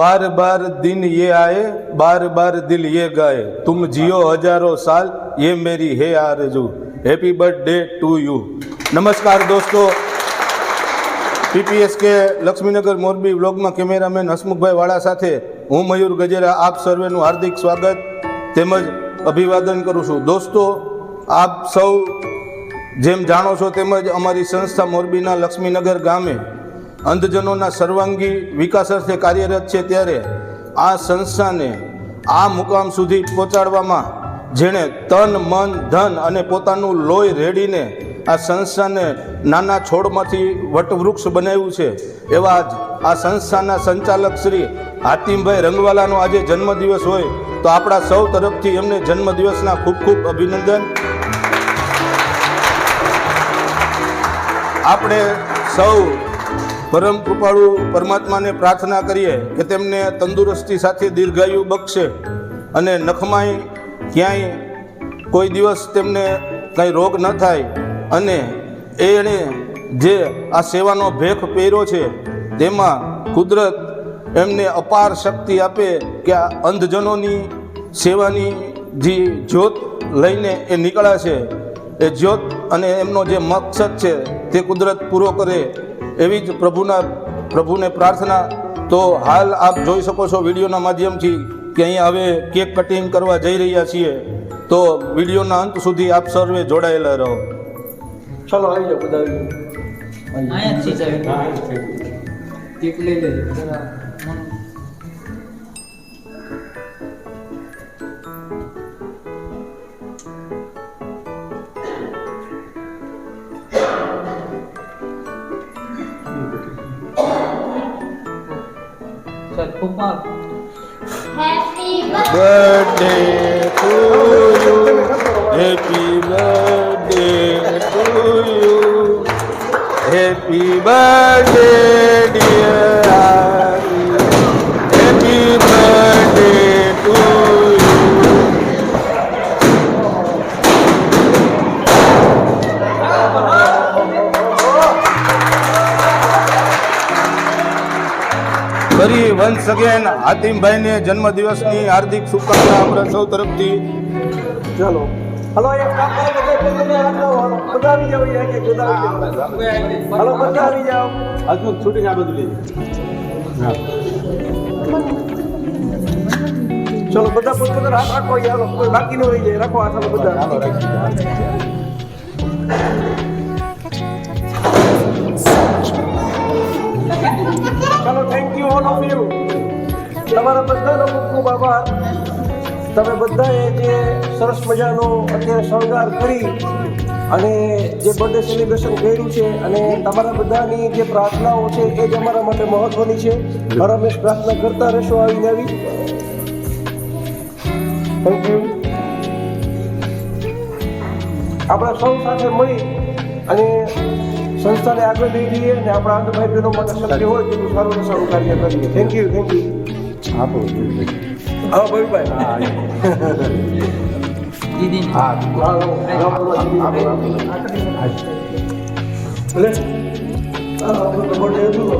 બાર બાર દિન યે આયે, બાર બાર દિલ યે ગાય. તુમ જીઓ હજારો સાલ, યે મેરી હે આરજુ. હેપી બર્થડે ટુ યુ નમસ્કાર દોસ્તો. પીપીએસકે લક્ષ્મીનગર મોરબી બ્લોગમાં કેમેરામેન હસમુખભાઈ વાળા સાથે હું મયુર ગજેરા, આપ સર્વેનું હાર્દિક સ્વાગત તેમજ અભિવાદન કરું છું. દોસ્તો, આપ સૌ જેમ જાણો છો તેમજ અમારી સંસ્થા મોરબીના લક્ષ્મીનગર ગામે અંધજનોના સર્વાંગી વિકાસ અર્થે કાર્યરત છે ત્યારે આ સંસ્થાને આ મુકામ સુધી પહોંચાડવામાં જેણે તન, મન, ધન અને પોતાનું લોહી રેડીને આ સંસ્થાને નાના છોડમાંથી વટવૃક્ષ બનાવ્યું છે. એવા જ આ સંસ્થાના સંચાલક શ્રી હાતિમભાઈ રંગવાલાનો આજે જન્મદિવસ હોય તો આપણા સૌ તરફથી એમને જન્મદિવસના ખૂબ ખૂબ અભિનંદન. આપણે સૌ પરમ કૃપાળુ પરમાત્માને પ્રાર્થના કરીએ કે તેમને તંદુરસ્તી સાથે દીર્ઘાયુ બક્ષે અને નખમાય ક્યાંય કોઈ દિવસ તેમને કંઈ રોગ ન થાય અને એણે જે આ સેવાનો ભેખ પહેર્યો છે તેમાં કુદરત એમને અપાર શક્તિ આપે કે આ અંધજનોની સેવાની જે જ્યોત લઈને એ નીકળ્યા છે, એ જ્યોત અને એમનો જે મકસદ છે તે કુદરત પૂરો કરે એવી જ પ્રભુના પ્રભુને પ્રાર્થના. તો હાલ આપ જોઈ શકો છો વિડીયોના માધ્યમથી કે અહીંયા હવે કેક કટિંગ કરવા જઈ રહ્યા છીએ. તો વિડીયોના અંત સુધી આપ સર્વે જોડાયેલા રહો. ચલો આવી જાઓ બધા આવી જાઓ. અહીંયા છે સાહેબ કેક લઈ લેજો. Sir, pumag. Happy birthday to you. Happy birthday to you. Happy birthday, dear. ફરી વન્સ અગેન હાતિમભાઈને જન્મદિવસની હાર્દિક શુભકામના આપણા સૌ તરફથી. ચાલો. હલો એક કામ કરો બધા આવી જાઓ. હાલો બધા આવી જાઓ. હસમુખ છૂટી આ બધું લઈ ચલો બધા હાથ રાખો કોઈ બાકી ન રહી જાય. રાખો હાથ બધા. તમારા બધાનો ખૂબ ખૂબ આભાર. તમે બધાએ જે સરસ મજાનો અત્યારે શણગાર કરી અને જે બર્થડે સેલિબ્રેશન કર્યું છે અને તમારા બધાની જે પ્રાર્થનાઓ છે એ જ અમારા માટે મહત્વની છે. હર હંમેશ પ્રાર્થના કરતા રહેશો આવીને આવી. થેન્ક યુ આપણે સૌ સાથે મળી અને સંસ્થાને આગળ લઈ જઈએ અને આપણા અંધ ભાઈ બહેનો માટે શક્ય હોય તેટલું સારું સારું કાર્ય કરીએ. થેન્ક યુ થેન્ક યુ આપો હા ભાઈ દીદી હા ભલે હા, આપણું તો birthday હતું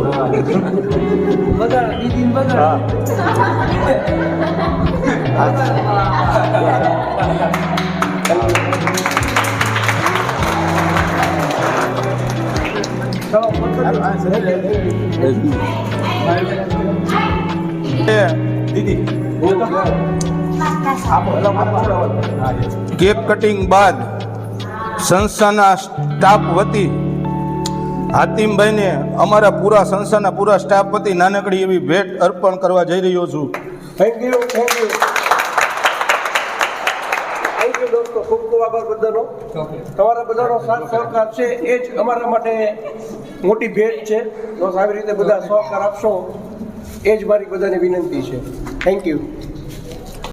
કેક કટિંગ બાદ સંસ્થાના સ્ટાફ વતી હાતિમભાઈને અમારા પૂરા સંસ્થાના પૂરા સ્ટાફ વતી નાનકડી એવી ભેટ અર્પણ કરવા જઈ રહ્યો છું. Thank you thank you thank you દોસ્તો. ખૂબ આભાર બધાનો. તમારા બધાનો સાથ સહકાર છે, એ જ અમારા માટે મોટી ભેટ છે. તો આવી રીતે બધા સહકાર આપશો. એ જ મારી બધાને વિનંતી છે. Thank you